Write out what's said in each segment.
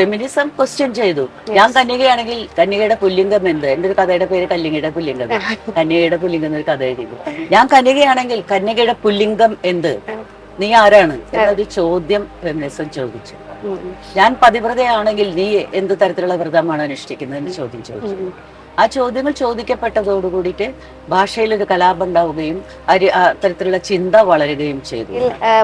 Feminism question ചെയ്തു. ഞാൻ കന്യകയാണെങ്കിൽ കന്യകയുടെ പുല്ലിംഗം എന്ത്? എന്റെ ഒരു കഥയുടെ പേര് കല്ലിങ്ങയുടെ പുല്ലിംഗം? കന്യകയുടെ പുല്ലിംഗം എന്നൊരു കഥ എഴുതി ഞാൻ കന്യകയാണെങ്കിൽ കന്യകയുടെ പുല്ലിംഗം എന്ത്? നീ ആരാണ്? എന്നൊരു ചോദ്യം ഫെമിനിസം ചോദിച്ചു. ഞാൻ പതിവ്രതയാണെങ്കിൽ നീ എന്ത് തരത്തിലുള്ള വ്രതമാണ് അനുഷ്ഠിക്കുന്നത് എന്ന് ചോദ്യം ചോദിച്ചു. ആ ചോദ്യങ്ങൾ ചോദിക്കപ്പെട്ടതോടുകൂടിയിട്ട് ഭാഷയിൽ ഒരു കലാപം ഉണ്ടാവുകയും ആ ചിന്ത വളരുകയും ചെയ്തു.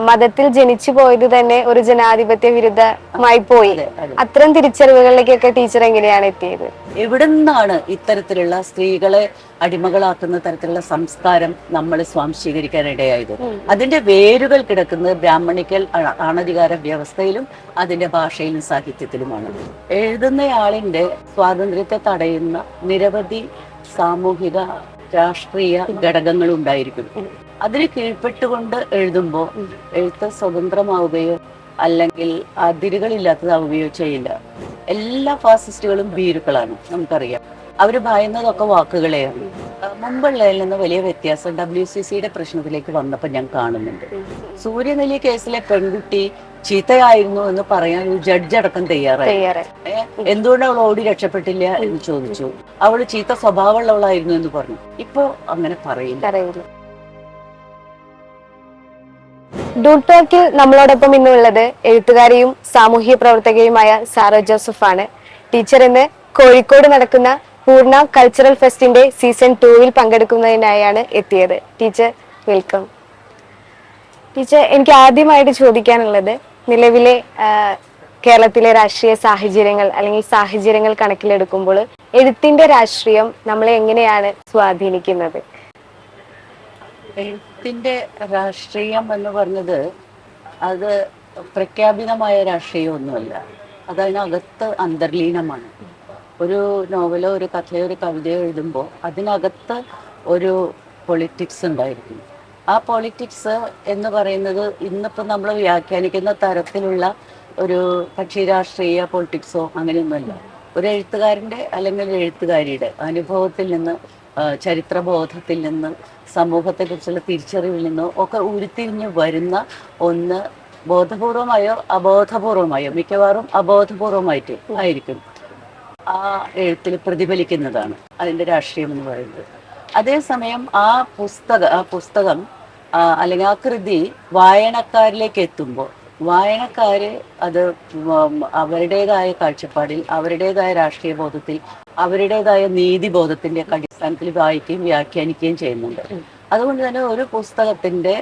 മതത്തിൽ ജനിച്ചു പോയത് തന്നെ ഒരു ജനാധിപത്യ വിരുദ്ധമായി പോയി. അതെ, അതെ. അത്തരം തിരിച്ചറിവുകളിലേക്കൊക്കെ ടീച്ചർ എങ്ങനെയാണ് എത്തിയത്? എവിടെ നിന്നാണ് ഇത്തരത്തിലുള്ള സ്ത്രീകളെ അടിമകളാക്കുന്ന തരത്തിലുള്ള സംസ്കാരം നമ്മൾ സ്വാംശീകരിക്കാനിടയായത്. അതിന്റെ വേരുകൾ കിടക്കുന്നത് ബ്രാഹ്മണിക്കൽ ആണധികാര വ്യവസ്ഥയിലും അതിന്റെ ഭാഷയിലും സാഹിത്യത്തിലുമാണ്. എഴുതുന്നയാളിന്റെ സ്വാതന്ത്ര്യത്തെ തടയുന്ന നിരവധി സാമൂഹിക രാഷ്ട്രീയ ഘടകങ്ങൾ ഉണ്ടായിരിക്കും അതിന് കീഴ്പ്പെട്ടുകൊണ്ട് എഴുതുമ്പോൾ എഴുത്ത് സ്വതന്ത്രമാവുകയോ അല്ലെങ്കിൽ അതിരുകളില്ലാത്തതാവുകയോ ചെയ്യില്ല. എല്ലാ ഫാസിസ്റ്റുകളും ഭീരുക്കളാണ് നമുക്കറിയാം. അവർ ഭയന്നതൊക്കെ വാക്കുകളെയാണ് മുമ്പുള്ളതിൽ നിന്ന് വലിയ വ്യത്യാസം ഡബ്ല്യു സി സിയുടെ പ്രശ്നത്തിലേക്ക് വന്നപ്പോൾ ഞാൻ കാണുന്നുണ്ട്. സൂര്യനെല്ലി കേസിലെ പെൺകുട്ടി ചീത്തയായിരുന്നു എന്ന് പറയാൻ ഒരു ജഡ്ജ് അടക്കം തയ്യാറായി. തയ്യാറ് എന്തുകൊണ്ട് അവൾ ഓടി രക്ഷപ്പെട്ടില്ല എന്ന് ചോദിച്ചു. അവൾ ചീത്ത സ്വഭാവമുള്ളവളായിരുന്നു എന്ന് പറഞ്ഞു. ഇപ്പോ അങ്ങനെ പറയില്ല. ഡൂട്ടോക്കിൽ നമ്മളോടൊപ്പം ഇന്നുള്ളത് എഴുത്തുകാരിയും സാമൂഹ്യ പ്രവർത്തകയുമായ സാറ ജോസഫ് ആണ് ടീച്ചർ ഇന്ന് കോഴിക്കോട് നടക്കുന്ന പൂർണ കൾച്ചറൽ ഫെസ്റ്റിന്റെ സീസൺ ടൂവിൽ പങ്കെടുക്കുന്നതിനായാണ് എത്തിയത്. ടീച്ചർ വെൽക്കം ടീച്ചർ എനിക്ക് ആദ്യമായിട്ട് ചോദിക്കാനുള്ളത് നിലവിലെ കേരളത്തിലെ രാഷ്ട്രീയ സാഹചര്യങ്ങൾ അല്ലെങ്കിൽ സാഹചര്യങ്ങൾ കണക്കിലെടുക്കുമ്പോൾ എഴുത്തിന്റെ രാഷ്ട്രീയം നമ്മളെ എങ്ങനെയാണ് സ്വാധീനിക്കുന്നത്? എഴുത്തിന്റെ രാഷ്ട്രീയം എന്ന് പറഞ്ഞത് അത് പ്രഖ്യാപിതമായ രാഷ്ട്രീയമൊന്നുമല്ല. അത് അതിനകത്ത് അന്തർലീനമാണ്. ഒരു നോവലോ ഒരു കഥയോ ഒരു കവിതയോ എഴുതുമ്പോൾ അതിനകത്ത് ഒരു പൊളിറ്റിക്സ് ഉണ്ടായിരിക്കും. ആ പൊളിറ്റിക്സ് എന്ന് പറയുന്നത് ഇന്നിപ്പോൾ നമ്മൾ വ്യാഖ്യാനിക്കുന്ന തരത്തിലുള്ള ഒരു കക്ഷി രാഷ്ട്രീയ പൊളിറ്റിക്സോ അങ്ങനെയൊന്നുമല്ല. ഒരു എഴുത്തുകാരന്റെ അല്ലെങ്കിൽ എഴുത്തുകാരിയുടെ അനുഭവത്തിൽ നിന്ന് ചരിത്രബോധത്തിൽ നിന്ന് സമൂഹത്തെക്കുറിച്ചുള്ള തിരിച്ചറിവിൽ നിന്നോ ഒക്കെ ഉരുത്തിരിഞ്ഞ് വരുന്ന ഒന്ന് ബോധപൂർവമായോ അബോധപൂർവമായോ മിക്കവാറും അബോധപൂർവമായിട്ട് ആയിരിക്കും. ആ എഴുത്തിൽ പ്രതിഫലിക്കുന്നതാണ് അതിന്റെ രാഷ്ട്രീയം എന്ന് പറയുന്നത്. അതേസമയം ആ പുസ്തക ആ പുസ്തകം അല്ലെങ്കിൽ ആ കൃതി വായനക്കാരിലേക്ക് എത്തുമ്പോൾ വായനക്കാര് അത് അവരുടേതായ കാഴ്ചപ്പാടിൽ അവരുടേതായ രാഷ്ട്രീയ ബോധത്തിൽ അവരുടേതായ നീതി ബോധത്തിന്റെ അടിസ്ഥാനത്തിൽ വായിക്കുകയും വ്യാഖ്യാനിക്കുകയും ചെയ്യുന്നുണ്ട്. അതുകൊണ്ട് തന്നെ ഒരു പുസ്തകത്തിന്റെ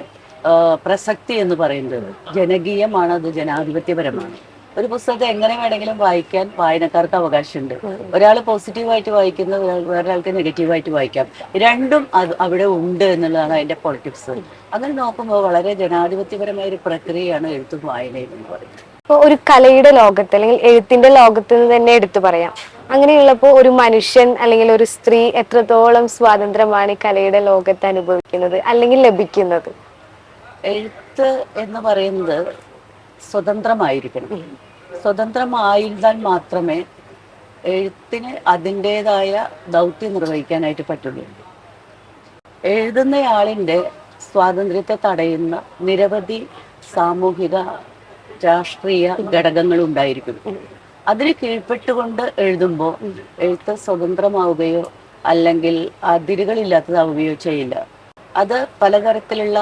പ്രസക്തി എന്ന് പറയുന്നത് ജനകീയമാണ് അത് ജനാധിപത്യപരമാണ്. ഒരു പുസ്തകത്തെ എങ്ങനെ വേണമെങ്കിലും വായിക്കാൻ വായനക്കാർക്ക് അവകാശമുണ്ട്. ഒരാൾ പോസിറ്റീവായിട്ട് വായിക്കുന്ന വേറൊരാൾക്ക് നെഗറ്റീവായിട്ട് വായിക്കാം. രണ്ടും അത് അവിടെ ഉണ്ട് എന്നുള്ളതാണ് അതിന്റെ പൊളിറ്റിക്സ്. അങ്ങനെ നോക്കുമ്പോൾ വളരെ ജനാധിപത്യപരമായ ഒരു പ്രക്രിയയാണ് എഴുത്തും വായനയും എന്ന് പറയുന്നത്. ഇപ്പോൾ ഒരു കലയുടെ ലോകത്ത് അല്ലെങ്കിൽ എഴുത്തിന്റെ ലോകത്ത് നിന്ന് തന്നെ എടുത്തു പറയാം. അങ്ങനെയുള്ളപ്പോൾ ഒരു മനുഷ്യൻ അല്ലെങ്കിൽ ഒരു സ്ത്രീ എത്രത്തോളം സ്വാതന്ത്ര്യമാണ് ഈ കലയുടെ ലോകത്ത് അനുഭവിക്കുന്നത് അല്ലെങ്കിൽ ലഭിക്കുന്നത്? എഴുത്ത് എന്ന് പറയുന്നത് സ്വതന്ത്രമായിരിക്കണം. സ്വതന്ത്രമായിരുന്നാൽ മാത്രമേ എഴുത്തിന് അതിന്റെതായ ദൗത്യം നിർവഹിക്കാനായിട്ട് പറ്റുള്ളൂ. എഴുതുന്നയാളിന്റെ സ്വാതന്ത്ര്യത്തെ തടയുന്ന നിരവധി സാമൂഹിക രാഷ്ട്രീയ ഘടകങ്ങൾ ഉണ്ടായിരിക്കും അതിന് കീഴ്പ്പെട്ടുകൊണ്ട് എഴുതുമ്പോൾ എഴുത്ത് സ്വതന്ത്രമാവുകയോ അല്ലെങ്കിൽ അതിരുകളില്ലാത്തതാവുകയോ ചെയ്യില്ല. അത് പലതരത്തിലുള്ള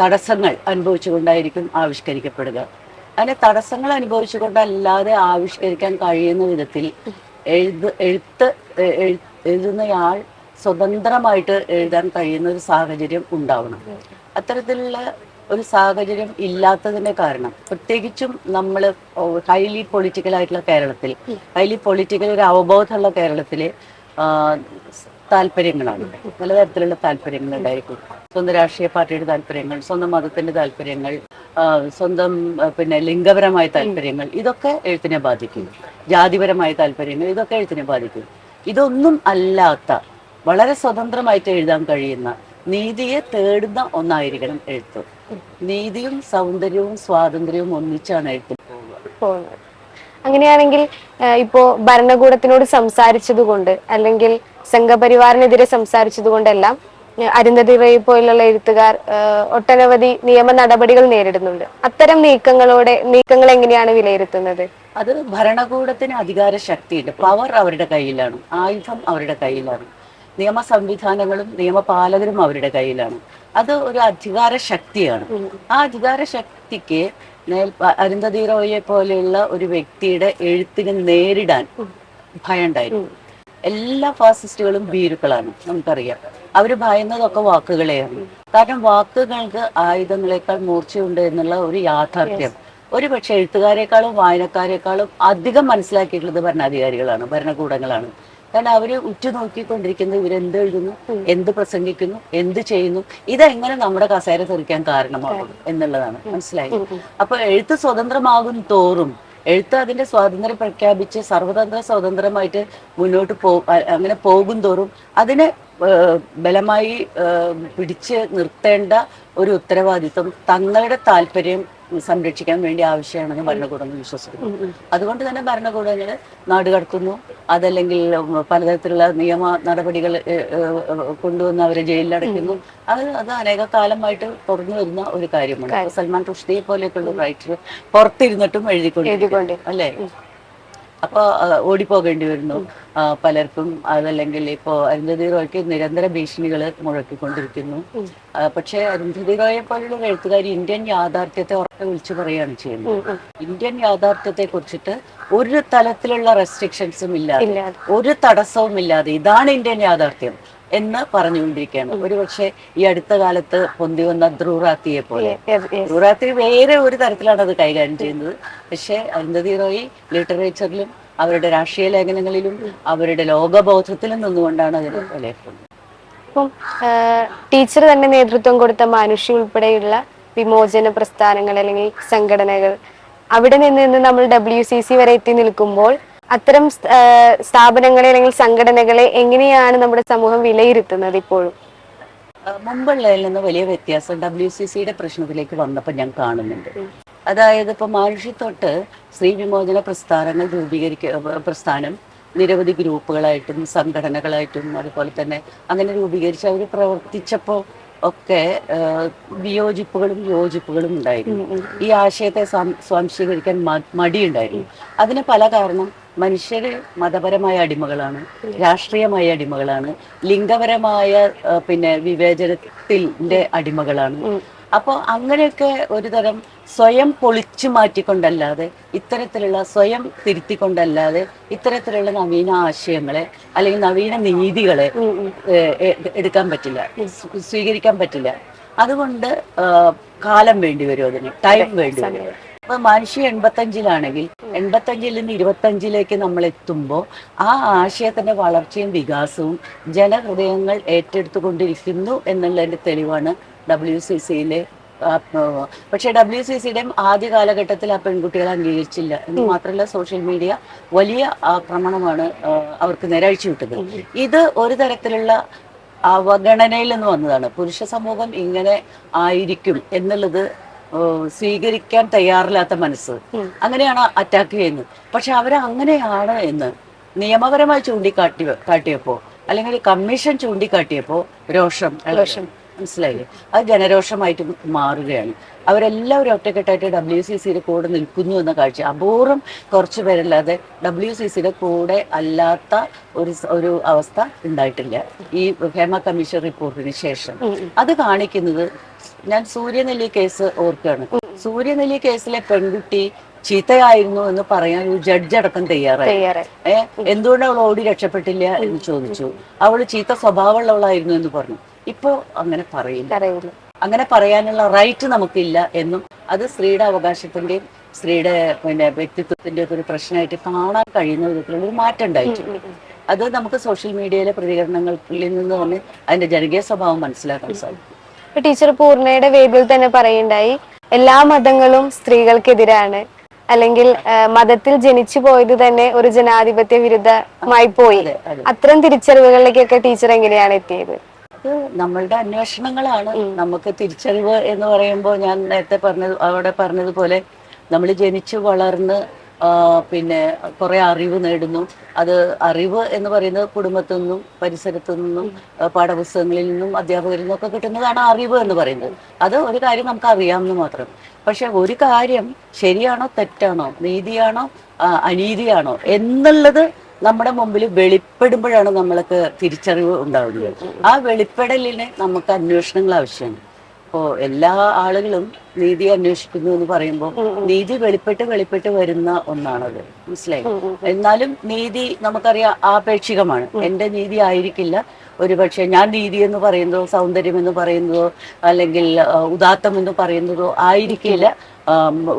തടസ്സങ്ങൾ അനുഭവിച്ചുകൊണ്ടായിരിക്കും ആവിഷ്കരിക്കപ്പെടുക. അങ്ങനെ തടസ്സങ്ങൾ അനുഭവിച്ചുകൊണ്ടല്ലാതെ ആവിഷ്കരിക്കാൻ കഴിയുന്ന വിധത്തിൽ എഴുത് എഴുത്ത് എഴുതുന്നയാൾ സ്വതന്ത്രമായിട്ട് എഴുതാൻ കഴിയുന്ന ഒരു സാഹചര്യം ഉണ്ടാവണം. അത്തരത്തിലുള്ള ഒരു സാഹചര്യം ഇല്ലാത്തതിന്റെ കാരണം പ്രത്യേകിച്ചും നമ്മൾ ഹൈലി പൊളിറ്റിക്കൽ ആയിട്ടുള്ള കേരളത്തിൽ ഹൈലി പൊളിറ്റിക്കൽ ഒരു അവബോധമുള്ള കേരളത്തിലെ ആ, താല്പര്യങ്ങളാണ്. പലതരത്തിലുള്ള താല്പര്യങ്ങൾ ഉണ്ടായിരിക്കും. സ്വന്തം രാഷ്ട്രീയ പാർട്ടിയുടെ താല്പര്യങ്ങൾ സ്വന്തം മതത്തിന്റെ താല്പര്യങ്ങൾ സ്വന്തം പിന്നെ ലിംഗപരമായ താല്പര്യങ്ങൾ ഇതൊക്കെ എഴുത്തിനെ ബാധിക്കും. ജാതിപരമായ താല്പര്യങ്ങൾ ഇതൊക്കെ എഴുത്തിനെ ബാധിക്കും. ഇതൊന്നും അല്ലാത്ത വളരെ സ്വതന്ത്രമായിട്ട് എഴുതാൻ കഴിയുന്ന നീതിയെ തേടുന്ന ഒന്നായിരിക്കണം എഴുത്ത്. നീതിയും സൗന്ദര്യവും സ്വാതന്ത്ര്യവും ഒന്നിച്ചാണ് പോകുന്നത് അങ്ങനെയാണെങ്കിൽ ഇപ്പോ ഭരണകൂടത്തിനോട് സംസാരിച്ചത് കൊണ്ട് അല്ലെങ്കിൽ സംഘപരിവാറിനെതിരെ സംസാരിച്ചത് കൊണ്ടെല്ലാം ഏഹ്, അരുന്ധതി റൈ പോലുള്ള എഴുത്തുകാർ ഒട്ടനവധി നിയമ നടപടികൾ നേരിടുന്നുണ്ട്. അത്തരം നീക്കങ്ങളോടെ നീക്കങ്ങൾ എങ്ങനെയാണ് വിലയിരുത്തുന്നത്? അത് ഭരണകൂടത്തിന് അധികാര ശക്തിയുണ്ട്. പവർ അവരുടെ കയ്യിലാണ്. ആയുധം അവരുടെ കയ്യിലാണ്. നിയമ സംവിധാനങ്ങളും നിയമപാലകരും അവരുടെ കയ്യിലാണ്. അത് ഒരു അധികാര ശക്തിയാണ്. ആ അധികാര ശക്തിക്ക് നേൽ- അരുന്ധതി റോയെ പോലെയുള്ള ഒരു വ്യക്തിയുടെ എഴുത്തിനെ നേരിടാൻ ഭയണ്ടായിരുന്നു എല്ലാ ഫാസിസ്റ്റുകളും ഭീരുക്കളാണ് നമുക്കറിയാം. അവർ ഭയന്നതൊക്കെ വാക്കുകളെയാണ്. കാരണം വാക്കുകൾക്ക് ആയുധങ്ങളെക്കാൾ മൂർച്ചയുണ്ട് എന്നുള്ള ഒരു യാഥാർത്ഥ്യം. ഒരു പക്ഷെ എഴുത്തുകാരെക്കാളും വായനക്കാരെക്കാളും അധികം മനസ്സിലാക്കിയിട്ടുള്ളത് ഭരണാധികാരികളാണ് ഭരണകൂടങ്ങളാണ്. കാരണം അവർ ഉറ്റുനോക്കിക്കൊണ്ടിരിക്കുന്നത് ഇവരെന്ത് എഴുതുന്നു എന്ത് പ്രസംഗിക്കുന്നു എന്ത് ചെയ്യുന്നു ഇതെങ്ങനെ നമ്മുടെ കസേര തെറിക്കാൻ കാരണമാകും എന്നുള്ളതാണ്. മനസ്സിലായി? അപ്പൊ എഴുത്ത് സ്വതന്ത്രമാകും തോറും എഴുത്ത് അതിന്റെ സ്വാതന്ത്ര്യം പ്രഖ്യാപിച്ച് സർവതന്ത്ര സ്വതന്ത്രമായിട്ട് മുന്നോട്ട് പോ അങ്ങനെ പോകും തോറും അതിനെ ബലമായി പിടിച്ച് നിർത്തേണ്ട ഒരു ഉത്തരവാദിത്വം തങ്ങളുടെ താല്പര്യം സംരക്ഷിക്കാൻ വേണ്ടി ആവശ്യമാണെന്ന് ഭരണകൂടം വിശ്വസിക്കുന്നു. അതുകൊണ്ട് തന്നെ ഭരണകൂടങ്ങൾ നാട് കടത്തുന്നു. അതല്ലെങ്കിൽ പലതരത്തിലുള്ള നിയമ നടപടികൾ കൊണ്ടുവന്ന് അവരെ ജയിലിലടയ്ക്കുന്നു അത് അത് അനേക കാലമായിട്ട് തുടർന്നു വരുന്ന ഒരു കാര്യമാണ്. സൽമാൻ റുഷ്ദിയെ പോലെയൊക്കെയുള്ള റൈറ്റർ പുറത്തിരുന്നിട്ടും എഴുതിക്കൊണ്ടിരിക്കും അല്ലേ? അപ്പൊ ആ, ഓടിപ്പോകേണ്ടി വരുന്നു. പലർക്കും അതല്ലെങ്കിൽ ഇപ്പോ അരുന്ധതി റോയ്ക്ക് നിരന്തര ഭീഷണികൾ മുഴക്കിക്കൊണ്ടിരിക്കുന്നു. പക്ഷേ അരുന്ധതി റോയെ പോലുള്ള എഴുത്തുകാർ ഇന്ത്യൻ യാഥാർത്ഥ്യത്തെ ഉറക്കെ വിളിച്ചു പറയുകയാണ് ചെയ്യുന്നത്. ഇന്ത്യൻ യാഥാർത്ഥ്യത്തെ കുറിച്ചിട്ട് ഒരു തലത്തിലുള്ള റെസ്ട്രിക്ഷൻസും ഇല്ലാതെ. ഒരു തടസ്സവും ഇല്ലാതെ ഇതാണ് ഇന്ത്യൻ യാഥാർത്ഥ്യം. എന്ന് പറഞ്ഞുകൊണ്ടിരിക്കുകയാണ്. ഒരു പക്ഷേ ഈ അടുത്ത കാലത്ത് പൊന്തി വന്ന ധ്രൂറാത്തിയെ പോലെ. ധ്രൂറാത്തി. വേറെ ഒരു തരത്തിലാണ് അത് കൈകാര്യം ചെയ്യുന്നത്. പക്ഷേ അരുന്ധതി റോയി ലിറ്ററേച്ചറിലും അവരുടെ രാഷ്ട്രീയ ലേഖനങ്ങളിലും അവരുടെ ലോകബോധത്തിലും നിന്നുകൊണ്ടാണ് അതിന് വിലയിരുത്തുന്നത്. അപ്പം ടീച്ചർ തന്നെ നേതൃത്വം കൊടുത്ത മനുഷ്യ ഉൾപ്പെടെയുള്ള വിമോചന പ്രസ്ഥാനങ്ങൾ അല്ലെങ്കിൽ സംഘടനകൾ അവിടെ നിന്ന് നമ്മൾ ഡബ്ല്യു സി സി വരെ എത്തി നിൽക്കുമ്പോൾ അത്തരം സ്ഥാപനങ്ങളെ അല്ലെങ്കിൽ സംഘടനകളെ എങ്ങനെയാണ് നമ്മുടെ സമൂഹം വിലയിരുത്തുന്നത് ഇപ്പോഴും? മുമ്പുള്ളതിൽ നിന്ന് വലിയ വ്യത്യാസം ഡബ്ല്യു സി സിയുടെ പ്രശ്നത്തിലേക്ക് വന്നപ്പോൾ ഞാൻ കാണുന്നുണ്ട്. അതായത് ഇപ്പൊ മാനുഷി തൊട്ട് സ്ത്രീ വിമോചന പ്രസ്ഥാനങ്ങൾ രൂപീകരിക്ക പ്രസ്ഥാനം നിരവധി ഗ്രൂപ്പുകളായിട്ടും സംഘടനകളായിട്ടും അതുപോലെ തന്നെ അങ്ങനെ രൂപീകരിച്ച് അവർ പ്രവർത്തിച്ചപ്പോൾ ഒക്കെ വിയോജിപ്പുകളും യോജിപ്പുകളും ഉണ്ടായിരുന്നു. ഈ ആശയത്തെ സ്വാംശീകരിക്കാൻ മടിയുണ്ടായിരുന്നു. അതിന് പല കാരണം. മനുഷ്യര് മതപരമായ അടിമകളാണ് രാഷ്ട്രീയമായ അടിമകളാണ് ലിംഗപരമായ പിന്നെ വിവേചനത്തിന്റെ അടിമകളാണ്. അപ്പോൾ അങ്ങനെയൊക്കെ ഒരു തരം സ്വയം പൊളിച്ചു മാറ്റിക്കൊണ്ടല്ലാതെ ഇത്തരത്തിലുള്ള സ്വയം തിരുത്തിക്കൊണ്ടല്ലാതെ ഇത്തരത്തിലുള്ള നവീന ആശയങ്ങളെ അല്ലെങ്കിൽ നവീന നീതികളെ എടുക്കാൻ പറ്റില്ല സ്വീകരിക്കാൻ പറ്റില്ല. അതുകൊണ്ട് കാലം വേണ്ടി വരും അതിന് ടൈം വേണ്ടി വരും. അപ്പൊ മനുഷ്യ എൺപത്തഞ്ചിലാണെങ്കിൽ എൺപത്തഞ്ചിൽ നിന്ന് ഇരുപത്തഞ്ചിലേക്ക് നമ്മൾ എത്തുമ്പോൾ ആ ആശയത്തിന്റെ വളർച്ചയും വികാസവും ജനഹൃദയങ്ങൾ ഏറ്റെടുത്തുകൊണ്ടിരിക്കുന്നു എന്നുള്ളതിന്റെ തെളിവാണ് ഡബ്ല്യു സി സിയിലെ പക്ഷെ ഡബ്ല്യു സി സിയുടെയും ആദ്യ കാലഘട്ടത്തിൽ ആ പെൺകുട്ടികൾ അംഗീകരിച്ചില്ല എന്ന് മാത്രമല്ല സോഷ്യൽ മീഡിയ വലിയ ആക്രമണമാണ് അവർക്ക് നിരഴിച്ചു വിട്ടത് ഇത് ഒരു തരത്തിലുള്ള അവഗണനയിൽ നിന്ന് വന്നതാണ്. പുരുഷ സമൂഹം ഇങ്ങനെ ആയിരിക്കും എന്നുള്ളത് സ്വീകരിക്കാൻ തയ്യാറില്ലാത്ത മനസ്സ്. അങ്ങനെയാണ് അറ്റാക്ക് ചെയ്യുന്നത്. പക്ഷെ അവരങ്ങനെയാണ് എന്ന് നിയമപരമായി ചൂണ്ടിക്കാട്ടി കാട്ടിയപ്പോ അല്ലെങ്കിൽ കമ്മീഷൻ ചൂണ്ടിക്കാട്ടിയപ്പോ രോഷം രോഷം. മനസ്സിലായില്ലേ? അത് ജനരോഷമായിട്ട് മാറുകയാണ്. അവരെല്ലാവരും ഒറ്റക്കെട്ടായിട്ട് ഡബ്ല്യു സി സിയുടെ കൂടെ നിൽക്കുന്നു എന്ന കാഴ്ച. അപൂർവം കുറച്ചു പേരല്ലാതെ ഡബ്ല്യു സി സിയുടെ കൂടെ അല്ലാത്ത ഒരു ഒരു അവസ്ഥ ഉണ്ടായിട്ടില്ല. ഈ ഹേമ കമ്മീഷൻ റിപ്പോർട്ടിന് ശേഷം. അത് കാണിക്കുന്നത് ഞാൻ സൂര്യനെല്ലി കേസ് ഓർക്കുകയാണ്. സൂര്യനെല്ലി കേസിലെ പെൺകുട്ടി ചീത്തയായിരുന്നു എന്ന് പറയാൻ ഒരു ജഡ്ജ് അടക്കം തയ്യാറായി. ഏ എന്തുകൊണ്ട് അവൾ ഓടി രക്ഷപ്പെട്ടില്ല എന്ന് ചോദിച്ചു. അവൾ ചീത്ത സ്വഭാവമുള്ളവളായിരുന്നു എന്ന് പറഞ്ഞു. ഇപ്പോ അങ്ങനെ പറയില്ല അങ്ങനെ പറയാനുള്ള റൈറ്റ് നമുക്കില്ല എന്നും അത് സ്ത്രീയുടെ അവകാശത്തിന്റെയും സ്ത്രീയുടെ പിന്നെ വ്യക്തിത്വത്തിന്റെ ഒക്കെ ഒരു പ്രശ്നമായിട്ട് കാണാൻ കഴിയുന്ന വിധത്തിലുള്ള ഒരു മാറ്റം ഉണ്ടായിട്ടുണ്ട്. അത് നമുക്ക് സോഷ്യൽ മീഡിയയിലെ പ്രതികരണങ്ങളിൽ നിന്ന് തന്നെ അതിന്റെ ജനകീയ സ്വഭാവം മനസ്സിലാക്കാൻ സാധിക്കും. ടീച്ചർ പൂർണയുടെ വേദിയിൽ തന്നെ പറയുണ്ടായി എല്ലാ മതങ്ങളും സ്ത്രീകൾക്കെതിരാണ്. അല്ലെങ്കിൽ മതത്തിൽ ജനിച്ചു പോയത് തന്നെ ഒരു ജനാധിപത്യ വിരുദ്ധമായി പോയി. അതെ അതെ. അത്തരം തിരിച്ചറിവുകളിലേക്കൊക്കെ ടീച്ചർ എങ്ങനെയാണ് എത്തിയത്? നമ്മളുടെ അന്വേഷണങ്ങളാണ്. നമുക്ക് തിരിച്ചറിവ് എന്ന് പറയുമ്പോൾ ഞാൻ നേരത്തെ പറഞ്ഞത് അവിടെ പറഞ്ഞതുപോലെ നമ്മൾ ജനിച്ചു വളർന്ന് പിന്നെ കുറെ അറിവ് നേടുന്നു. അത് അറിവ് എന്ന് പറയുന്നത് കുടുംബത്തു നിന്നും പരിസരത്തു നിന്നും പാഠപുസ്തകങ്ങളിൽ നിന്നും അധ്യാപകരിൽ നിന്നൊക്കെ കിട്ടുന്നതാണ് അറിവ് എന്ന് പറയുന്നത്. അത് ഒരു കാര്യം നമുക്ക് അറിയാമെന്ന് മാത്രം. പക്ഷെ ഒരു കാര്യം ശരിയാണോ തെറ്റാണോ നീതിയാണോ അനീതിയാണോ എന്നുള്ളത് നമ്മുടെ മുമ്പിൽ വെളിപ്പെടുമ്പോഴാണ് നമ്മൾക്ക് തിരിച്ചറിവ് ഉണ്ടാവുന്നത്. ആ വെളിപ്പെടലിന് നമുക്ക് അന്വേഷണങ്ങൾ ആവശ്യമാണ്. ഇപ്പോ എല്ലാ ആളുകളും നീതി അന്വേഷിക്കുന്നു എന്ന് പറയുമ്പോൾ നീതി വെളിപ്പെട്ട് വെളിപ്പെട്ട് വരുന്ന ഒന്നാണത്. മനസ്സിലായി? എന്നാലും നീതി നമുക്കറിയാം ആപേക്ഷികമാണ്. എന്റെ നീതി ആയിരിക്കില്ല. ഒരുപക്ഷെ ഞാൻ നീതി എന്ന് പറയുന്നതോ സൗന്ദര്യം എന്ന് പറയുന്നതോ അല്ലെങ്കിൽ ഉദാത്തം എന്ന് പറയുന്നതോ ആയിരിക്കില്ല.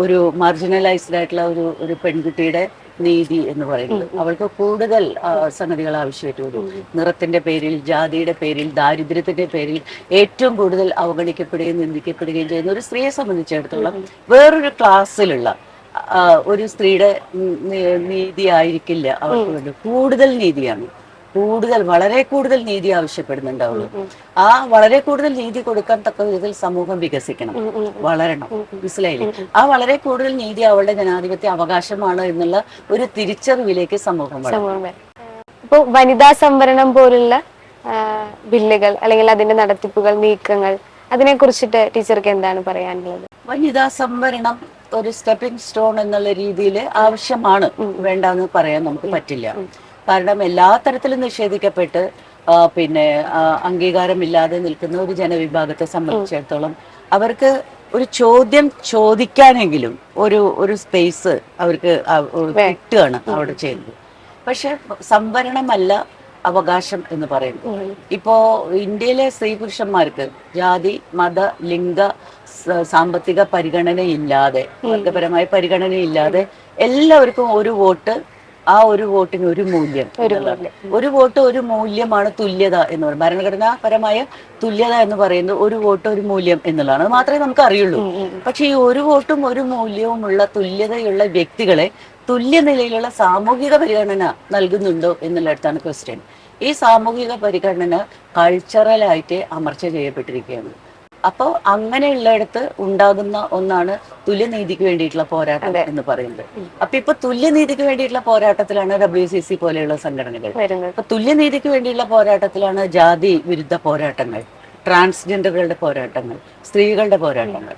ഒരു മാർജിനലൈസ്ഡ് ആയിട്ടുള്ള ഒരു ഒരു പെൺകുട്ടിയുടെ നീതി എന്ന് പറയുന്നത്. അവൾക്ക് കൂടുതൽ സംഗതികൾ ആവശ്യമായിട്ട് വരും. നിറത്തിന്റെ പേരിൽ ജാതിയുടെ പേരിൽ ദാരിദ്ര്യത്തിന്റെ പേരിൽ ഏറ്റവും കൂടുതൽ അവഗണിക്കപ്പെടുകയും നിന്ദിക്കപ്പെടുകയും ചെയ്യുന്ന ഒരു സ്ത്രീയെ സംബന്ധിച്ചിടത്തോളം വേറൊരു ക്ലാസ്സിലുള്ള ഒരു സ്ത്രീയുടെ നീതി ആയിരിക്കില്ല അവർക്ക് വേണ്ടി. കൂടുതൽ നീതിയാണ്. കൂടുതൽ വളരെ കൂടുതൽ നീതി ആവശ്യപ്പെടുന്നുണ്ടാവുള്ളൂ. ആ വളരെ കൂടുതൽ നീതി കൊടുക്കാൻ തക്ക വിധത്തിൽ സമൂഹം വികസിക്കണം. വളരണം. മനസ്സിലായില്ലേ? ആ വളരെ കൂടുതൽ നീതി അവളുടെ ജനാധിപത്യ അവകാശമാണ് എന്നുള്ള ഒരു തിരിച്ചറിവിലേക്ക് സമൂഹം വളരും. സമൂഹം ഇപ്പൊ വനിതാ സംവരണം പോലുള്ള ബില്ലുകൾ അല്ലെങ്കിൽ അതിന്റെ നടത്തിപ്പുകൾ നീക്കങ്ങൾ അതിനെ കുറിച്ചിട്ട് ടീച്ചർക്ക് എന്താണ് പറയാനുള്ളത്? വനിതാ സംവരണം ഒരു സ്റ്റെപ്പിംഗ് സ്റ്റോൺ എന്നുള്ള രീതിയിൽ ആവശ്യമാണ് വേണ്ടെന്ന് പറയാൻ നമുക്ക് പറ്റില്ല. കാരണം എല്ലാ തരത്തിലും നിഷേധിക്കപ്പെട്ട് പിന്നെ അംഗീകാരമില്ലാതെ നിൽക്കുന്ന ഒരു ജനവിഭാഗത്തെ സംബന്ധിച്ചിടത്തോളം അവർക്ക് ഒരു ചോദ്യം ചോദിക്കാനെങ്കിലും ഒരു ഒരു സ്പേസ് അവർക്ക് കിട്ടുകയാണ് അവിടെ ചെയ്യുന്നത്. പക്ഷെ സംവരണമല്ല അവകാശം എന്ന് പറയുന്നത്. ഇപ്പോ ഇന്ത്യയിലെ സ്ത്രീ പുരുഷന്മാർക്ക് ജാതി മത ലിംഗ സാമ്പത്തിക പരിഗണനയില്ലാതെ വർഗപരമായ പരിഗണനയില്ലാതെ എല്ലാവർക്കും ഒരു വോട്ട് ആ ഒരു വോട്ടിന് ഒരു മൂല്യം. ഒരു വോട്ട് ഒരു മൂല്യമാണ് തുല്യത എന്ന് പറയുന്നത്. ഭരണഘടനാപരമായ തുല്യത എന്ന് പറയുന്നത് ഒരു വോട്ട് ഒരു മൂല്യം എന്നുള്ളതാണ്. അത് മാത്രമേ നമുക്ക് അറിയുള്ളൂ. പക്ഷെ ഈ ഒരു വോട്ടും ഒരു മൂല്യവുമുള്ള തുല്യതയുള്ള വ്യക്തികളെ തുല്യ നിലയിലുള്ള സാമൂഹിക പരിഗണന നൽകുന്നുണ്ടോ എന്നുള്ളിടത്താണ് ക്വസ്റ്റ്യൻ ഈ സാമൂഹിക പരിഗണന കൾച്ചറലായിട്ട് അമർച്ച ചെയ്യപ്പെട്ടിരിക്കുകയാണ്. അപ്പോൾ അങ്ങനെയുള്ളിടത്ത് ഉണ്ടാകുന്ന ഒന്നാണ് തുല്യനീതിക്ക് വേണ്ടിയിട്ടുള്ള പോരാട്ടം എന്ന് പറയുന്നത്. അപ്പൊ ഇപ്പൊ തുല്യനീതിക്ക് വേണ്ടിയിട്ടുള്ള പോരാട്ടത്തിലാണ് ഡബ്ല്യു സി സി പോലെയുള്ള സംഘടനകൾ. അപ്പൊ തുല്യനീതിക്ക് വേണ്ടിയുള്ള പോരാട്ടത്തിലാണ് ജാതി വിരുദ്ധ പോരാട്ടങ്ങൾ ട്രാൻസ്ജെൻഡറുകളുടെ പോരാട്ടങ്ങൾ സ്ത്രീകളുടെ പോരാട്ടങ്ങൾ.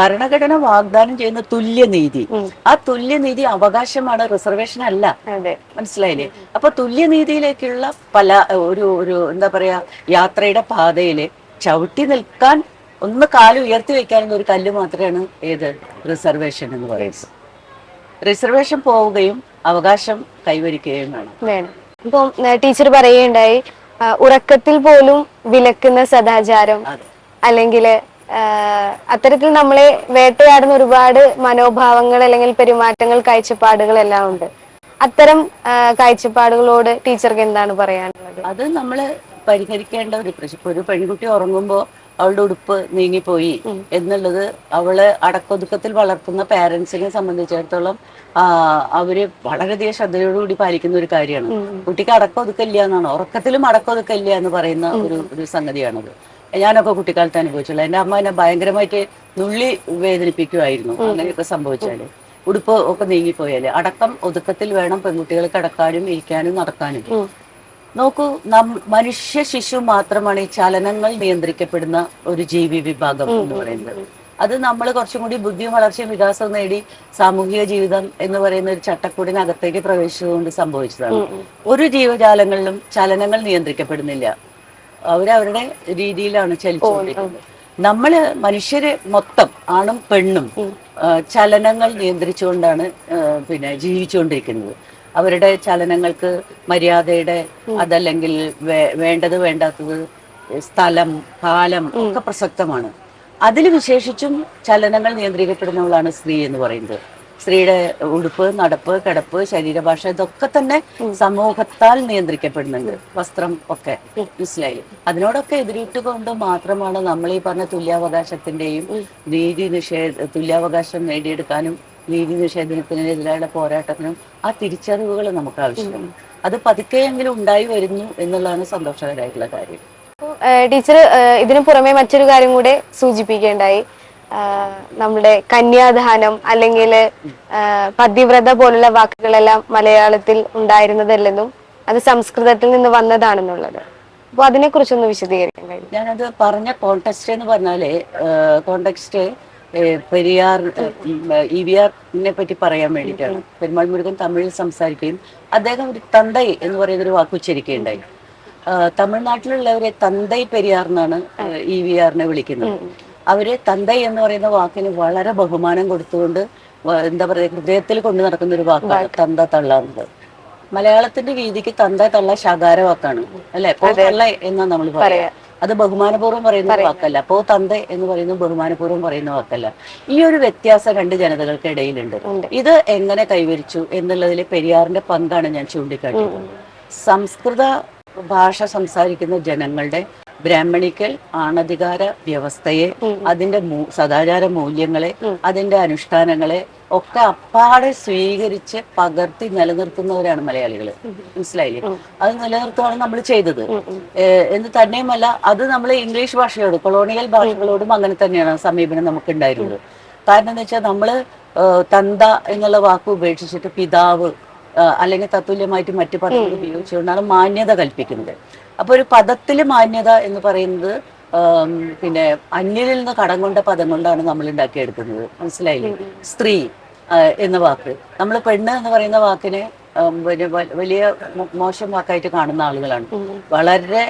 ഭരണഘടന വാഗ്ദാനം ചെയ്യുന്ന തുല്യനീതി ആ തുല്യനീതി അവകാശമാണ് റിസർവേഷൻ അല്ല. മനസ്സിലായില്ലേ? അപ്പൊ തുല്യനീതിയിലേക്കുള്ള പല ഒരു ഒരു എന്താ പറയാ യാത്രയുടെ പാതയിൽ ചവിട്ടി നിൽക്കാൻ ഒന്ന് കാൽ ഉയർത്തി വെക്കാനുള്ള ഒരു കല്ല് മാത്രമാണ് ഏത്? റിസർവേഷൻ എന്ന് പറയുന്നത്. റിസർവേഷൻ പോവുകയും അവകാശം കൈവരിക്കുകയും വേണം. ഇപ്പം ടീച്ചർ പറയുകയുണ്ടായി ഉറക്കത്തിൽ പോലും വിലക്കുന്ന സദാചാരം. അല്ലെങ്കിൽ അത്തരത്തിൽ നമ്മളെ വേട്ടയാടുന്ന ഒരുപാട് മനോഭാവങ്ങൾ അല്ലെങ്കിൽ പെരുമാറ്റങ്ങൾ കാഴ്ചപ്പാടുകൾ എല്ലാം ഉണ്ട്. അത്തരം കാഴ്ചപ്പാടുകളോട് ടീച്ചർക്ക് എന്താണ് പറയാനുള്ളത്? അത് നമ്മൾ പരിഹരിക്കേണ്ട ഒരു പ്രശ്നം. ഇപ്പൊ ഒരു പെൺകുട്ടി ഉറങ്ങുമ്പോൾ അവളുടെ ഉടുപ്പ് നീങ്ങിപ്പോയി. എന്നുള്ളത് അവളെ അടക്കൊതുക്കത്തിൽ വളർത്തുന്ന പേരൻസിനെ സംബന്ധിച്ചിടത്തോളം അവർ വളരെയധികം ശ്രദ്ധയോടുകൂടി പാലിക്കുന്ന ഒരു കാര്യമാണ്. കുട്ടിക്ക് അടക്കൊതുക്കില്ല എന്നാണ്. ഉറക്കത്തിലും അടക്കൊതുക്കില്ല എന്ന് പറയുന്ന ഒരു ഒരു സംഗതിയാണത്. ഞാനൊക്കെ കുട്ടിക്കാലത്ത് അനുഭവിച്ചുള്ളൂ. എന്റെ അമ്മ എന്നെ ഭയങ്കരമായിട്ട് നുള്ളി വേദനിപ്പിക്കുമായിരുന്നു അങ്ങനെയൊക്കെ സംഭവിച്ചാൽ. ഉടുപ്പ് ഒക്കെ നീങ്ങിപ്പോയാൽ. അടക്കം ഒതുക്കത്തിൽ വേണം പെൺകുട്ടികൾക്ക് അടക്കാനും ഇരിക്കാനും നടക്കാനും. നോക്കൂ നം മനുഷ്യ ശിശു മാത്രമാണ് ഈ ചലനങ്ങൾ നിയന്ത്രിക്കപ്പെടുന്ന ഒരു ജീവി വിഭാഗം എന്ന് പറയുന്നത്. അത് നമ്മൾ കുറച്ചും കൂടി ബുദ്ധിയും വളർച്ചയും വികാസവും നേടി സാമൂഹിക ജീവിതം എന്ന് പറയുന്ന ഒരു ചട്ടക്കൂടിനകത്തേക്ക് പ്രവേശിച്ചുകൊണ്ട് സംഭവിച്ചതാണ്. ഒരു ജീവജാലങ്ങളിലും ചലനങ്ങൾ നിയന്ത്രിക്കപ്പെടുന്നില്ല. അവരവരുടെ രീതിയിലാണ് ചലിച്ചുകൊണ്ടിരിക്കുന്നത്. നമ്മൾ മനുഷ്യരെ മൊത്തം ആണും പെണ്ണും ചലനങ്ങൾ നിയന്ത്രിച്ചുകൊണ്ടാണ് പിന്നെ ജീവിച്ചുകൊണ്ടിരിക്കുന്നത്. അവരുടെ ചലനങ്ങൾക്ക് മര്യാദയുടെ അതല്ലെങ്കിൽ വേണ്ടത് വേണ്ടാത്തത് സ്ഥലം കാലം ഒക്കെ പ്രസക്തമാണ്. അതിൽ വിശേഷിച്ചും ചലനങ്ങൾ നിയന്ത്രിക്കപ്പെടുന്നവളാണ് സ്ത്രീ എന്ന് പറയുന്നത്. സ്ത്രീയുടെ ഉടുപ്പ് നടപ്പ് കിടപ്പ് ശരീരഭാഷ ഇതൊക്കെ തന്നെ സമൂഹത്താൽ നിയന്ത്രിക്കപ്പെടുന്നുണ്ട്. വസ്ത്രം ഒക്കെ. മനസ്സിലായി അതിനോടൊക്കെ എതിരിട്ട് കൊണ്ട് മാത്രമാണ് നമ്മൾ ഈ പറഞ്ഞ തുല്യാവകാശത്തിന്റെയും നീതി നിഷേധ തുല്യാവകാശം നേടിയെടുക്കാനും നീതി നിഷേധത്തിനെതിരായുള്ള പോരാട്ടത്തിനും ആ തിരിച്ചറിവുകൾ നമുക്ക് ആവശ്യമാണ്. അത് പതുക്കെയെങ്കിലും ഉണ്ടായി വരുന്നു എന്നുള്ളതാണ് സന്തോഷകരമായിട്ടുള്ള കാര്യം. ടീച്ചർ ഇതിനു പുറമെ മറ്റൊരു കാര്യം കൂടെ സൂചിപ്പിക്കേണ്ടായി. നമ്മുടെ കന്യാദാനം അല്ലെങ്കിൽ പതിവ്രത പോലുള്ള വാക്കുകളെല്ലാം മലയാളത്തിൽ ഉണ്ടായിരുന്നതല്ലെന്നും അത് സംസ്കൃതത്തിൽ നിന്ന് വന്നതാണെന്നുള്ളത്. അപ്പൊ അതിനെ കുറിച്ചൊന്ന് വിശദീകരിക്കാൻ കഴിയും. ഞാനത് പറഞ്ഞ കോണ്ടെക്സ്റ്റ് എന്ന് പറഞ്ഞാൽ കോണ്ടെക്സ്റ്റ് പെരിയാർ ഇ വി ആറിനെ പറ്റി പറയാൻ വേണ്ടിയിട്ടാണ്. പെരുമാൾ മുരുകൻ തമിഴിൽ സംസാരിക്കുകയും അദ്ദേഹം ഒരു തന്തൈ എന്ന് പറയുന്ന ഒരു വാക്ക് ഉച്ചരിക്കുകയുണ്ടായി. തമിഴ്നാട്ടിലുള്ളവരെ തന്തൈ പെരിയാർ എന്നാണ് ഇ വി ആറിനെ വിളിക്കുന്നത്. അവരെ തന്തൈ എന്ന് പറയുന്ന വാക്കിന് വളരെ ബഹുമാനം കൊടുത്തുകൊണ്ട് എന്താ പറയുക ഹൃദയത്തിൽ കൊണ്ടു നടക്കുന്ന ഒരു വാക്കാണ് തന്ത തള്ള എന്നത്. മലയാളത്തിന്റെ രീതിക്ക് തന്ത തള്ള ശകാര വാക്കാണ് അല്ലെ? തള്ള എന്നാണ് നമ്മൾ പറയാ. അത് ബഹുമാനപൂർവം പറയുന്ന വാക്കല്ല. പോ തന്ത എന്ന് പറയുന്ന ബഹുമാനപൂർവം പറയുന്ന വാക്കല്ല. ഈ ഒരു വ്യത്യാസം രണ്ട് ജനതകൾക്ക് ഇടയിലുണ്ട് ഇത് എങ്ങനെ കൈവരിച്ചു എന്നുള്ളതിൽ പെരിയാറിന്റെ പങ്കാണ് ഞാൻ ചൂണ്ടിക്കാട്ടിയത് സംസ്കൃത ഭാഷ സംസാരിക്കുന്ന ജനങ്ങളുടെ ബ്രാഹ്മണിക്കൽ ആണധികാര വ്യവസ്ഥയെ അതിന്റെ സദാചാര മൂല്യങ്ങളെ അതിന്റെ അനുഷ്ഠാനങ്ങളെ ഒക്കെ അപ്പാടെ സ്വീകരിച്ച് പകർത്തി നിലനിർത്തുന്നവരാണ് മലയാളികൾ മനസ്സിലായില്ലേ? അത് നിലനിർത്തുകയാണ് നമ്മൾ ചെയ്തത്. എന്ന് തന്നെയുമല്ല അത് നമ്മൾ ഇംഗ്ലീഷ് ഭാഷയോട് കൊളോണിയൽ ഭാഷകളോടും അങ്ങനെ തന്നെയാണ് സമീപനം നമുക്ക് ഉണ്ടായിരുന്നത് കാരണം എന്ന് വെച്ചാൽ നമ്മൾ തന്ത എന്നുള്ള വാക്ക് ഉപേക്ഷിച്ചിട്ട് പിതാവ് അല്ലെങ്കിൽ തത്തുല്യമായിട്ട് മറ്റു പദങ്ങൾ ഉപയോഗിച്ചുകൊണ്ടാണ് മാന്യത കൽപ്പിക്കുന്നത്. അപ്പൊ ഒരു പദത്തിൽ മാന്യത എന്ന് പറയുന്നത് പിന്നെ അന്യരിൽ നിന്ന് കടം കൊണ്ട പദം കൊണ്ടാണ് നമ്മൾ ഉണ്ടാക്കിയെടുക്കുന്നത്. മനസ്സിലായില്ലേ? സ്ത്രീ എന്ന വാക്ക്. നമ്മൾ പെണ്ണ് എന്ന് പറയുന്ന വാക്കിനെ വലിയ മോശം വാക്കായിട്ട് കാണുന്ന ആളുകളാണ്. വളരെ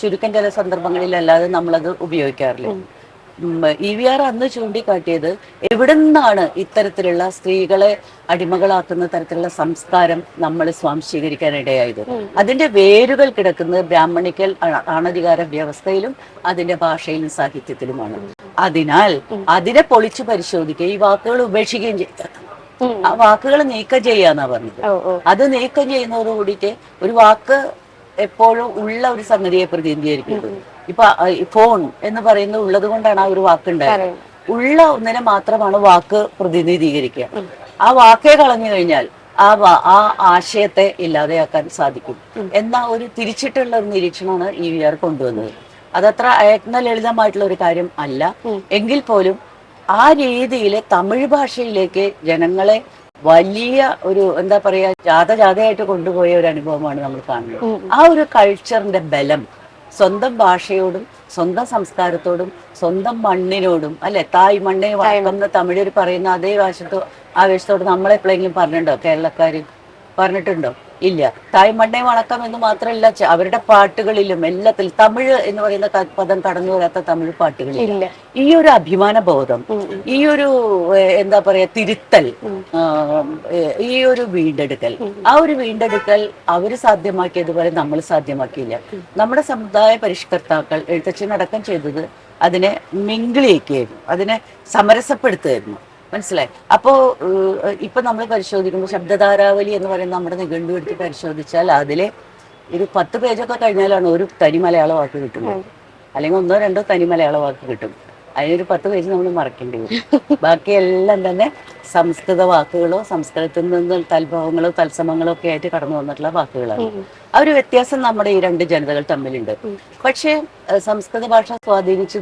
ചുരുക്കം ചില സന്ദർഭങ്ങളിലല്ലാതെ നമ്മളത് ഉപയോഗിക്കാറില്ല. ഇ വി ആർ അന്ന് ചൂണ്ടിക്കാട്ടിയത് എവിടെ നിന്നാണ് ഇത്തരത്തിലുള്ള സ്ത്രീകളെ അടിമകളാക്കുന്ന തരത്തിലുള്ള സംസ്കാരം നമ്മൾ സ്വാംശീകരിക്കാൻ ഇടയായത് അതിന്റെ വേരുകൾ കിടക്കുന്നത് ബ്രാഹ്മണിക്കൽ ആണധികാര വ്യവസ്ഥയിലും അതിന്റെ ഭാഷയിലും സാഹിത്യത്തിലുമാണ്. അതിനാൽ അതിനെ പൊളിച്ചു പരിശോധിക്കുക ഈ വാക്കുകൾ ഉപേക്ഷിക്കുകയും ചെയ്യുക ആ വാക്കുകൾ നീക്കം ചെയ്യാന്നാ പറഞ്ഞത്. അത് നീക്കം ചെയ്യുന്നതോടുകൂടിയിട്ട് ഒരു വാക്ക് എപ്പോഴും ഉള്ള ഒരു സംഗതിയെ പ്രതിനിധീകരിക്കുന്നത് ഇപ്പൊ ഫോൺ എന്ന് പറയുന്നത് ഉള്ളത് കൊണ്ടാണ് ആ ഒരു വാക്കുണ്ടായത്. ഉള്ള ഒന്നിനെ മാത്രമാണ് വാക്ക് പ്രതിനിധീകരിക്കുക. ആ വാക്കേ കളഞ്ഞു കഴിഞ്ഞാൽ ആ ആ ആശയത്തെ ഇല്ലാതെയാക്കാൻ സാധിക്കും. എന്ന ഒരു തിരിച്ചിട്ടുള്ള ഒരു നിരീക്ഷണമാണ് ഇ വി ആർ കൊണ്ടുവന്നത്. അതത്ര അയത്ന ലളിതമായിട്ടുള്ള ഒരു കാര്യം അല്ല. എങ്കിൽ പോലും ആ രീതിയിൽ തമിഴ് ഭാഷയിലേക്ക് ജനങ്ങളെ വലിയ ഒരു എന്താ പറയാ ജാഥ ജാഥയായിട്ട് കൊണ്ടുപോയ ഒരു അനുഭവമാണ് നമ്മൾ കാണുന്നത്. ആ ഒരു കൾച്ചറിന്റെ ബലം സ്വന്തം ഭാഷയോടും സ്വന്തം സംസ്കാരത്തോടും സ്വന്തം മണ്ണിനോടും അല്ലെ? തായ് മണ്ണെ വഴക്കം തമിഴർ പറയുന്ന അതേ ഭാഷത്തോ ആവേശത്തോട് നമ്മളെപ്പോഴെങ്കിലും പറഞ്ഞിട്ടുണ്ടോ കേരളക്കാര്? പറഞ്ഞിട്ടുണ്ടോ? ഇല്ല. തായ് മണ്ണെ വണക്കം എന്ന് മാത്രമല്ല അവരുടെ പാട്ടുകളിലും എല്ലാത്തിലും തമിഴ് എന്ന് പറയുന്ന പദം കടന്നു വരാത്ത തമിഴ് പാട്ടുകളില്ല. ഈ ഒരു അഭിമാന ബോധം ഈ ഒരു എന്താ പറയാ തിരുത്തൽ ഈ ഒരു വീണ്ടെടുക്കൽ. ആ ഒരു വീണ്ടെടുക്കൽ അവർ സാധ്യമാക്കിയതുപോലെ നമ്മൾ സാധ്യമാക്കിയില്ല. നമ്മുടെ സമുദായ പരിഷ്കർത്താക്കൾ എഴുത്തച്ഛനടക്കം ചെയ്തത് അതിനെ മിങ്കിളിയൊക്കെയായിരുന്നു അതിനെ സമരസപ്പെടുത്തുമായിരുന്നു. മനസ്സിലായി. അപ്പോ ഇപ്പൊ നമ്മൾ പരിശോധിക്കുമ്പോൾ ശബ്ദധാരാവലി എന്ന് പറയുന്ന നമ്മുടെ നിഘണ്ടു എടുത്ത് പരിശോധിച്ചാൽ അതിലെ ഒരു പത്ത് പേജൊക്കെ കഴിഞ്ഞാലാണ് ഒരു തനി മലയാള വാക്ക് കിട്ടുന്നത് അല്ലെങ്കിൽ ഒന്നോ രണ്ടോ തനി മലയാള വാക്ക് കിട്ടും. അതിനൊരു പത്ത് പേജ് നമ്മൾ മറക്കേണ്ടി വരും. ബാക്കിയെല്ലാം തന്നെ സംസ്കൃത വാക്കുകളോ സംസ്കൃതത്തിൽ നിന്ന് തൽഭാവങ്ങളോ തത്സമങ്ങളോ ഒക്കെ ആയിട്ട് കടന്നു വന്നിട്ടുള്ള വാക്കുകളാണ്. ആ ഒരു വ്യത്യാസം നമ്മുടെ ഈ രണ്ട് ജനതകൾ തമ്മിലുണ്ട്. പക്ഷേ സംസ്കൃത ഭാഷ സ്വാധീനിച്ചു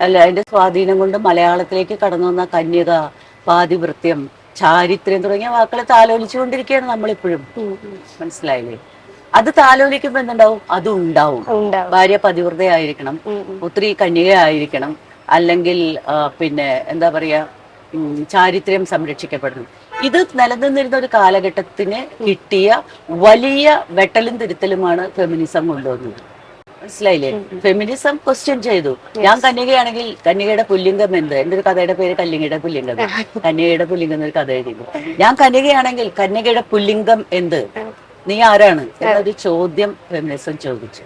അല്ല അതിന്റെ സ്വാധീനം കൊണ്ട് മലയാളത്തിലേക്ക് കടന്നു വന്ന കന്യക പാതിവൃത്യം ചാരിത്രം തുടങ്ങിയ വാക്കുകളെ താലോലിച്ചുകൊണ്ടിരിക്കുകയാണ് നമ്മളിപ്പോഴും. മനസ്സിലായില്ലേ? അത് താലോലിക്കുമ്പോ എന്തുണ്ടാവും? അതും ഉണ്ടാവും. ഉണ്ടാവും. ഭാര്യ പതിവ്രതയായിരിക്കണം. ഒത്തിരി കന്യകയായിരിക്കണം. അല്ലെങ്കിൽ പിന്നെ എന്താ പറയാ ചാരിത്ര്യം ചാരിത്രം സംരക്ഷിക്കപ്പെടണം ഇത് നിലനിന്നിരുന്ന ഒരു കാലഘട്ടത്തിന് കിട്ടിയ വലിയ വെട്ടലും തിരുത്തലുമാണ് ഫെമിനിസം കൊണ്ടുവന്നത്. മനസ്സിലായില്ലേ? ഫെമിനിസം ക്വസ്റ്റ്യൻ ചെയ്തു. ഞാൻ കന്യകയാണെങ്കിൽ കന്യകയുടെ പുല്ലിംഗം എന്ത്? എന്റെ ഒരു കഥയുടെ പേര്? കല്ലിങ്ങയുടെ പുല്ലിംഗം. കന്യകയുടെ പുല്ലിംഗം എന്നൊരു കഥ എഴുതിയത് ഞാൻ കന്യകയാണെങ്കിൽ കന്യകയുടെ പുല്ലിംഗം എന്ത്? നീ ആരാണ്? എന്നൊരു ചോദ്യം ഫെമിനിസം ചോദിച്ചു.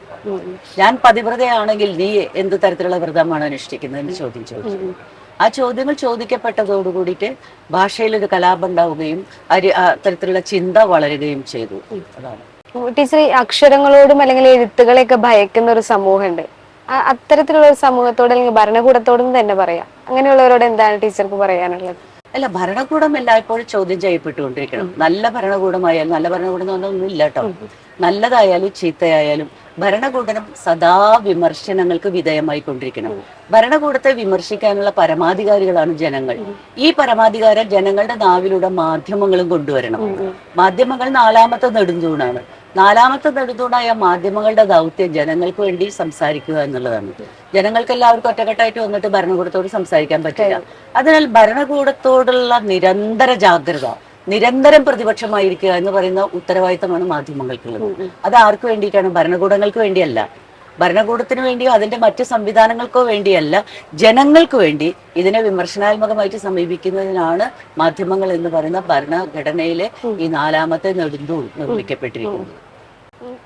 ഞാൻ പതിവ്രതയാണെങ്കിൽ നീ എന്ത് തരത്തിലുള്ള വ്രതമാണ് അനുഷ്ഠിക്കുന്നത് എന്ന് ചോദ്യം ചോദിച്ചു. ആ ചോദ്യങ്ങൾ ചോദിക്കപ്പെട്ടതോടു കൂടിയിട്ട് ഭാഷയിൽ ഒരു കലാപം ഉണ്ടാവുകയും അരി- തരത്തിലുള്ള ചിന്ത വളരുകയും ചെയ്തു. അതാണ്. ടീച്ചർ അക്ഷരങ്ങളോടും അല്ലെങ്കിൽ എഴുത്തുകളെയൊക്കെ ഭയക്കുന്ന ഒരു സമൂഹമുണ്ട്. അത്തരത്തിലുള്ള ഒരു സമൂഹത്തോട് അല്ലെങ്കിൽ ഭരണകൂടത്തോടും തന്നെ പറയാം. അങ്ങനെയുള്ളവരോട് എന്താണ് ടീച്ചർക്ക് പറയാനുള്ളത്? അല്ല ഭരണകൂടം എല്ലായ്പ്പോഴും ചോദ്യം ചെയ്യപ്പെട്ടുകൊണ്ടിരിക്കണം. നല്ല ഭരണകൂടമായാലും നല്ല ഭരണകൂടം എന്ന് പറഞ്ഞാൽ ഒന്നും ഇല്ല കേട്ടോ നല്ലതായാലും ചീത്തയായാലും ഭരണകൂടം സദാ വിമർശനങ്ങൾക്ക് വിധേയമായി വിധേയമായിക്കൊണ്ടിരിക്കണം ഭരണകൂടത്തെ വിമർശിക്കാനുള്ള പരമാധികാരികളാണ് ജനങ്ങൾ. ഈ പരമാധികാരം ജനങ്ങളുടെ നാവിലൂടെ മാധ്യമങ്ങളും കൊണ്ടുവരണം. മാധ്യമങ്ങൾ നാലാമത്തെ നെടുന്തൂണാണ് നാലാമത്തെ നെടുന്തൂണായ മാധ്യമങ്ങളുടെ ദൗത്യം ജനങ്ങൾക്ക് വേണ്ടി സംസാരിക്കുക എന്നുള്ളതാണ്. ജനങ്ങൾക്ക് എല്ലാവർക്കും ഒറ്റക്കെട്ടായിട്ട് വന്നിട്ട് ഭരണകൂടത്തോട് സംസാരിക്കാൻ പറ്റില്ല. അതിനാൽ ഭരണകൂടത്തോടുള്ള നിരന്തര ജാഗ്രത നിരന്തരം പ്രതിപക്ഷമായിരിക്കുക എന്ന് പറയുന്ന ഉത്തരവാദിത്തമാണ് മാധ്യമങ്ങൾക്കുള്ളത്. അത് ആർക്ക് വേണ്ടിയിട്ടാണ്? ഭരണകൂടങ്ങൾക്ക് വേണ്ടിയല്ല. ഭരണകൂടത്തിന് വേണ്ടിയോ അതിന്റെ മറ്റ് സംവിധാനങ്ങൾക്കോ വേണ്ടിയല്ല ജനങ്ങൾക്ക് വേണ്ടി ഇതിനെ വിമർശനാത്മകമായിട്ട് സമീപിക്കുന്നതിനാണ് മാധ്യമങ്ങൾ എന്ന് പറയുന്ന ഭരണഘടനയിലെ ഈ നാലാമത്തെ നെടുന്തൂൺ നിർമ്മിക്കപ്പെട്ടിരിക്കുന്നത്.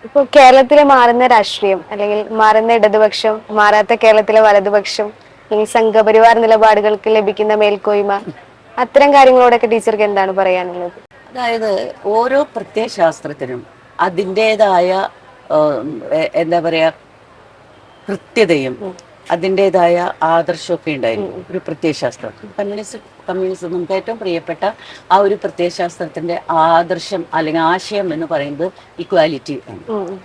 ഇപ്പോൾ കേരളത്തിലെ മാറുന്ന രാഷ്ട്രീയം അല്ലെങ്കിൽ മാറുന്ന ഇടതുപക്ഷം മാറാത്ത കേരളത്തിലെ വലതുപക്ഷം അല്ലെങ്കിൽ സംഘപരിവാർ നിലപാടുകൾക്ക് ലഭിക്കുന്ന മേൽക്കോയ്മ അത്തരം കാര്യങ്ങളോടൊക്കെ ടീച്ചർക്ക് എന്താണ് പറയാനുള്ളത്? അതായത് ഓരോ പ്രത്യയശാസ്ത്രത്തിനും അതിന്റെതായ എന്താ പറയാ കൃത്യതയും അതിന്റെതായ ആദർശമൊക്കെ ഉണ്ടായിരുന്നു ഒരു പ്രത്യയശാസ്ത്രം. കമ്മ്യൂണിസ്റ്റ് കമ്മ്യൂണിസം നമുക്ക് ഏറ്റവും പ്രിയപ്പെട്ട ആ ഒരു പ്രത്യയശാസ്ത്രത്തിന്റെ ആദർശം അല്ലെങ്കിൽ ആശയം എന്ന് പറയുന്നത് ഇക്വാലിറ്റി ആണ്.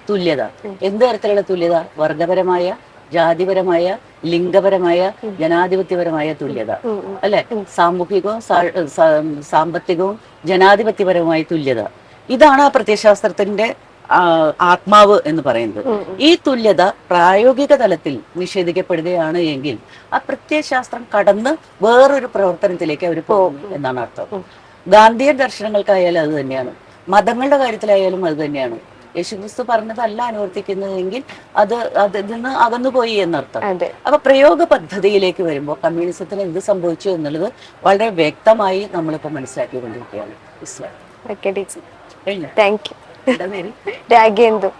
തുല്യത. എന്ത് തരത്തിലുള്ള തുല്യത? വർഗപരമായ ജാതിപരമായ ലിംഗപരമായ ജനാധിപത്യപരമായ തുല്യത. അല്ലെ? സാമൂഹികവും സാമ്പത്തികവും ജനാധിപത്യപരമായ തുല്യത. ഇതാണ് ആ പ്രത്യയശാസ്ത്രത്തിന്റെ ആത്മാവ് എന്ന് പറയുന്നത്. ഈ തുല്യത പ്രായോഗിക തലത്തിൽ നിഷേധിക്കപ്പെടുകയാണ് എങ്കിൽ ആ പ്രത്യയശാസ്ത്രം കടന്ന് വേറൊരു പ്രവർത്തനത്തിലേക്ക് അവർ പോകും എന്നാണ് അർത്ഥം. ഗാന്ധിയൻ ദർശനങ്ങൾക്കായാലും അത് തന്നെയാണ്. മതങ്ങളുടെ കാര്യത്തിലായാലും അത് തന്നെയാണ്. യേശുക്രിസ്തു പറഞ്ഞതല്ല അനുവർത്തിക്കുന്നതെങ്കിൽ അത് അതിൽ നിന്ന് അകന്നുപോയി എന്നർത്ഥം. അപ്പൊ പ്രയോഗ പദ്ധതിയിലേക്ക് വരുമ്പോൾ കമ്മ്യൂണിസത്തിന് എന്ത് സംഭവിച്ചു എന്നുള്ളത് വളരെ വ്യക്തമായി നമ്മളിപ്പോൾ മനസ്സിലാക്കിക്കൊണ്ടിരിക്കുകയാണ്. ഇസ്ലാം താങ്ക് യു. രാഗേന്ദു.